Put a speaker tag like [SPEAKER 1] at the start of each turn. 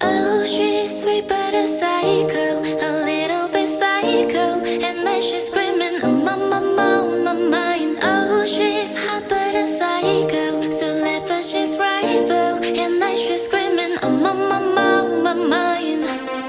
[SPEAKER 1] Oh, she's sweet but a psycho, a little bit psycho, and then she's screaming, oh my, my, my, my mind. Oh, she's hot but a psycho, so left but she's right though, and then she's screaming, oh my, my, my, my mind.